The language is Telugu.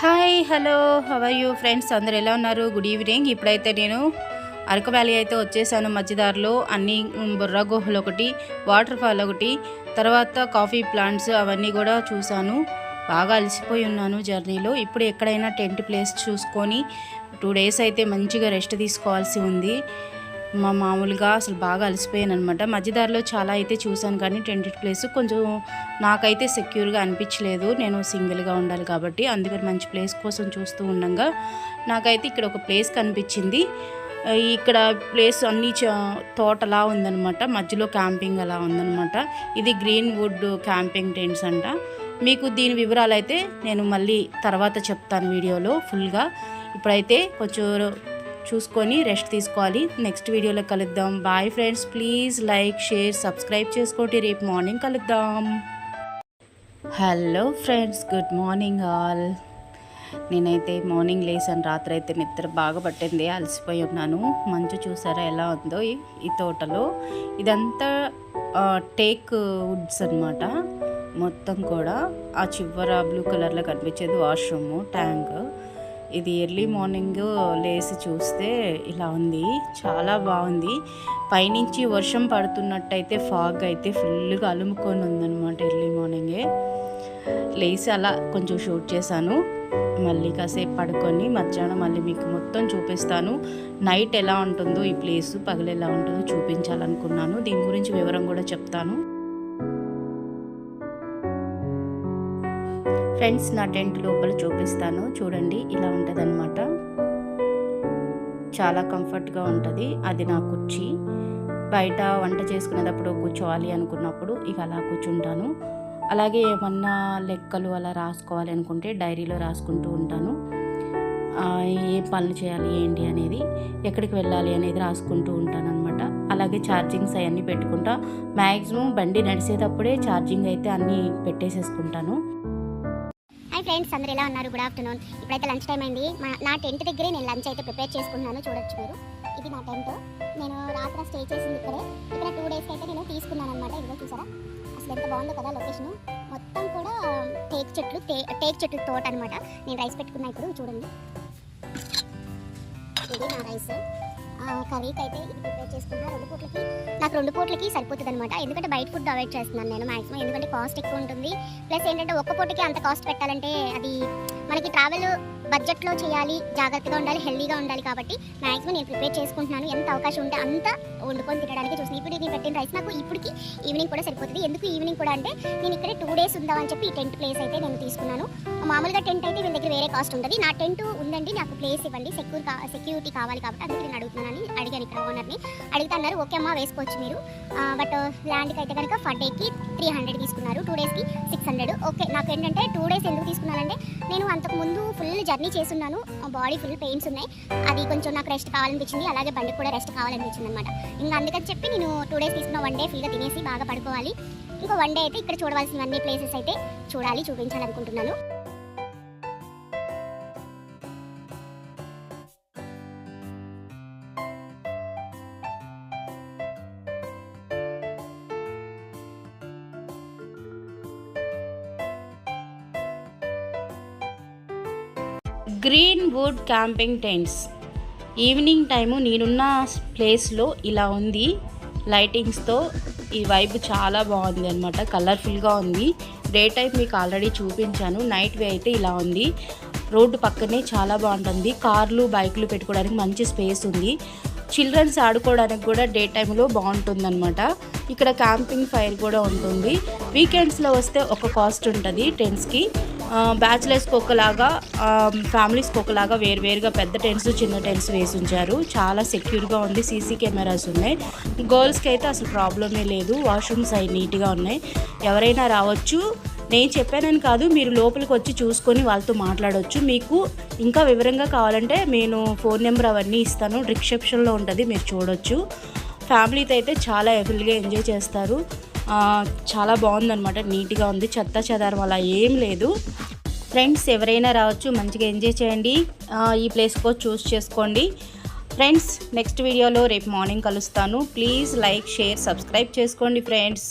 Hi hello how are you friends అందరు ఎలా ఉన్నారు? గుడ్ ఈవినింగ్ ఇప్పుడైతే నేను అరకు వ్యాలీ అయితే వచ్చేసాను మధ్యదారిలో. అన్ని బుర్ర బుర్రా గుహలు ఒకటి వాటర్ ఫాల్ ఒకటి తర్వాత కాఫీ ప్లాంట్స్ అవన్నీ కూడా చూశాను. బాగా అలసిపోయి ఉన్నాను జర్నీలో. ఇప్పుడు ఎక్కడైనా టెంట్ ప్లేస్ చూసుకొని టూ డేస్ అయితే మంచిగా రెస్ట్ తీసుకోవాల్సి ఉంది. మా మామూలుగా అసలు బాగా అలసిపోయాను అనమాట మధ్యదారిలో చాలా అయితే చూశాను కానీ టెంటెడ్ ప్లేస్ కొంచెం నాకైతే సెక్యూర్గా అనిపించలేదు. నేను సింగిల్గా ఉండాలి కాబట్టి అందుకని మంచి ప్లేస్ కోసం చూస్తూ ఉండగా నాకైతే ఇక్కడ ఒక ప్లేస్ కనిపించింది. ఇక్కడ ప్లేస్ అన్ని తోటలా ఉందన్నమాట. మధ్యలో క్యాంపింగ్ అలా ఉందనమాట ఇది గ్రీన్ వుడ్ క్యాంపింగ్ టెంట్స్ అంట. మీకు దీని వివరాలు అయితే నేను మళ్ళీ తర్వాత చెప్తాను వీడియోలో ఫుల్గా. ఇప్పుడైతే కొంచెం చూసుకొని రెస్ట్ తీసుకోవాలి. నెక్స్ట్ వీడియోలో కలుద్దాం. Bye friends please like share subscribe చేసుకోండి. రేపు మార్నింగ్ కలుద్దాం. Hello friends good morning all నేనైతే మార్నింగ్ లేసాను. రాత్రి అయితే నిద్ర బాగా పట్టింది. అలసిపోయి ఉన్నాను. మంచు చూసారా ఎలా ఉందో ఈ- తోటలో. ఇదంతా టేక్ వుడ్స్ అన్నమాట. మొత్తం కూడా ఆ చివర బ్లూ కలర్లో కనిపించేది వాష్రూమ్ ట్యాంక్. ఇది ఎర్లీ మార్నింగ్ లేచి చూస్తే ఇలా ఉంది. చాలా బాగుంది. పైనుంచి వర్షం పడుతున్నట్టయితే ఫాగ్ అయితే ఫుల్గా అలుముకొని ఉందన్నమాట ఎర్లీ మార్నింగే. లేసి అలా కొంచెం షూట్ చేశాను. మళ్ళీ కాసేపు పడుకొని మధ్యాహ్నం మళ్ళీ మీకు మొత్తం చూపిస్తాను. నైట్ ఎలా ఉంటుందో ఈ ప్లేస్ పగలు ఎలా ఉంటుందో చూపించాలనుకున్నాను. దీని గురించి వివరం కూడా చెప్తాను. ఫ్రెండ్స్ నా టెంట్ లోపల చూపిస్తాను. చూడండి ఇలా ఉంటుందన్నమాట. చాలా కంఫర్ట్గా ఉంటుంది. అది నా కుర్చీ. బయట వంట చేసుకునేటప్పుడు కూర్చోవాలి అనుకున్నప్పుడు ఇక అలా కూర్చుంటాను. అలాగే ఏమన్నా లెక్కలు అలా రాసుకోవాలి అనుకుంటే డైరీలో రాసుకుంటూ ఉంటాను. ఏ పనులు చేయాలి ఏంటి అనేది ఎక్కడికి వెళ్ళాలి అనేది రాసుకుంటూ ఉంటాను అనమాట అలాగే ఛార్జింగ్స్ అవన్నీ పెట్టుకుంటా. మ్యాక్సిమం బండి నడిచేటప్పుడే ఛార్జింగ్ అయితే అన్నీ పెట్టేసేసుకుంటాను. ఫ్రెండ్స్ అందరు ఎలా ఉన్నారు? గుడ్ ఆఫ్టర్నూన్ ఇప్పుడైతే లంచ్ టైం అయింది. మా నా టెంట్ దగ్గరే నేను లంచ్ అయితే ప్రిపేర్ చేసుకున్నాను చూడొచ్చు మీరు. ఇది నా టెంట్ నేను రాత్రి స్టే చేసింది ఇక్కడే. ఇక్కడ టూ డేస్కి అయితే నేను తీసుకున్నాను అనమాట ఇదిగో చూసారా? అసలు ఎంత బాగుందో కదా లొకేషన్ మొత్తం కూడా టేక్ చెట్లు టేక్ చెట్లు తోట అనమాట నేను రైస్ పెట్టుకున్నా ఇప్పుడు. చూడండి. ఇది నా రైస్ కర్రీకి అయితే ఇది ప్రిపేర్ చేసుకున్నా రెండు పూట్లకి నాకు రెండు పూట్లకి సరిపోతుంది అనమాట ఎందుకంటే బయట ఫుడ్ అవాయిడ్ చేస్తున్నాను నేను మాక్సిమం ఎందుకంటే కాస్ట్ ఎక్కువ ఉంటుంది. ప్లస్ ఏంటంటే ఒక్క పూటకి అంత కాస్ట్ పెట్టాలంటే అది మనకి ట్రావెల్ బడ్జెట్లో చేయాలి జాగ్రత్తగా ఉండాలి హెల్దీగా ఉండాలి కాబట్టి మాక్సిమం నేను ప్రిపేర్ చేసుకుంటున్నాను. ఎంత అవకాశం ఉంటే అంత వండుకొని తినడానికి చూసిన ఇప్పుడు నేను పెట్టిన రైస్ నాకు ఇప్పటికి ఈవినింగ్ కూడా సరిపోతుంది. ఎందుకు ఈవినింగ్ కూడా అంటే నేను ఇక్కడే టూ డేస్ ఉందామని చెప్పి ఈ టెంట్ ప్లేస్ అయితే నేను తీసుకున్నాను. మామూలుగా టెంట్ అయితే వీళ్ళ దగ్గర వేరే కాస్ట్ ఉంటుంది. నా టెంట్ ఉందండి నాకు ప్లేస్ ఇవ్వండి. సెక్యూర్ సెక్యూరిటీ కావాలి కాబట్టి అందుకే నేను అడుగుతున్నానని అడిగాను ఇక్కడ ఓనర్ని. అడిగితే అన్నారు ఓకే అమ్మా వేసుకోవచ్చు మీరు. బట్ ల్యాండ్కి అయితే కనుక ఫర్ డేకి త్రీ హండ్రెడ్ తీసుకున్నారు టూ డేస్కి సిక్స్ హండ్రెడ్ ఓకే నాకు ఏంటంటే టూ డేస్ ఎందుకు తీసుకున్నానంటే నేను అంతకు ముందు ఫుల్ జర్నీ చేస్తున్నాను. బాడీ ఫుల్ పెయిన్స్ ఉన్నాయి. అది కొంచెం నాకు రెస్ట్ కావాలనిపించింది అలాగే బండికి కూడా రెస్ట్ కావాలనిపించింది అనమాట ఇంకా అందుకని చెప్పి నేను టూ డేస్ తీసుకున్న వన్ డే ఫుల్గా తినేసి బాగా పడుకోవాలి. ఇంకో వన్ డే అయితే ఇక్కడ చూడవలసినవన్నీ ప్లేసెస్ అయితే చూడాలి చూపించాలనుకుంటున్నాను. Green wood camping tents. Evening time నేనున్న ప్లేస్లో ఇలా ఉంది. లైటింగ్స్తో ఈ వైబ్ చాలా బాగుంది అనమాట కలర్ఫుల్గా ఉంది. డే టైం మీకు ఆల్రెడీ చూపించాను. నైట్ వే అయితే ఇలా ఉంది. రోడ్డు పక్కనే చాలా బాగుంటుంది. కార్లు బైకులు పెట్టుకోవడానికి మంచి స్పేస్ ఉంది. చిల్డ్రన్స్ ఆడుకోవడానికి కూడా డే టైంలో బాగుంటుందన్నమాట. ఇక్కడ క్యాంపింగ్ ఫైర్ కూడా ఉంటుంది. వీకెండ్స్లో వస్తే ఒక కాస్ట్ ఉంటుంది టెంట్స్కి. బ్యాచిలర్స్కి ఒకలాగా ఫ్యామిలీస్కి ఒకలాగా వేరువేరుగా పెద్ద టెంట్స్ చిన్న టెంట్స్ వేసి ఉంచారు. చాలా సెక్యూర్గా ఉంది సీసీ కెమెరాస్ ఉన్నాయి. గర్ల్స్కి అయితే అసలు ప్రాబ్లమే లేదు వాష్రూమ్స్ అవి నీట్గా ఉన్నాయి. ఎవరైనా రావచ్చు నేను చెప్పానని కాదు మీరు లోపలికి వచ్చి చూసుకొని వాళ్ళతో మాట్లాడవచ్చు మీకు ఇంకా వివరంగా కావాలంటే నేను ఫోన్ నెంబర్ అవన్నీ ఇస్తాను రిసెప్షన్లో ఉంటుంది మీరు చూడొచ్చు. ఫ్యామిలీతో అయితే చాలా ఎఫిల్గా ఎంజాయ్ చేస్తారు. చాలా బాగుందనమాట నీట్గా ఉంది చెత్త చెదారం అలా ఏం లేదు. ఫ్రెండ్స్ ఎవరైనా రావచ్చు మంచిగా ఎంజాయ్ చేయండి. ఈ ప్లేస్కి చూస్ చేసుకోండి. ఫ్రెండ్స్ నెక్స్ట్ వీడియోలో రేపు మార్నింగ్ కలుస్తాను. ప్లీజ్ లైక్ షేర్ సబ్స్క్రైబ్ చేసుకోండి ఫ్రెండ్స్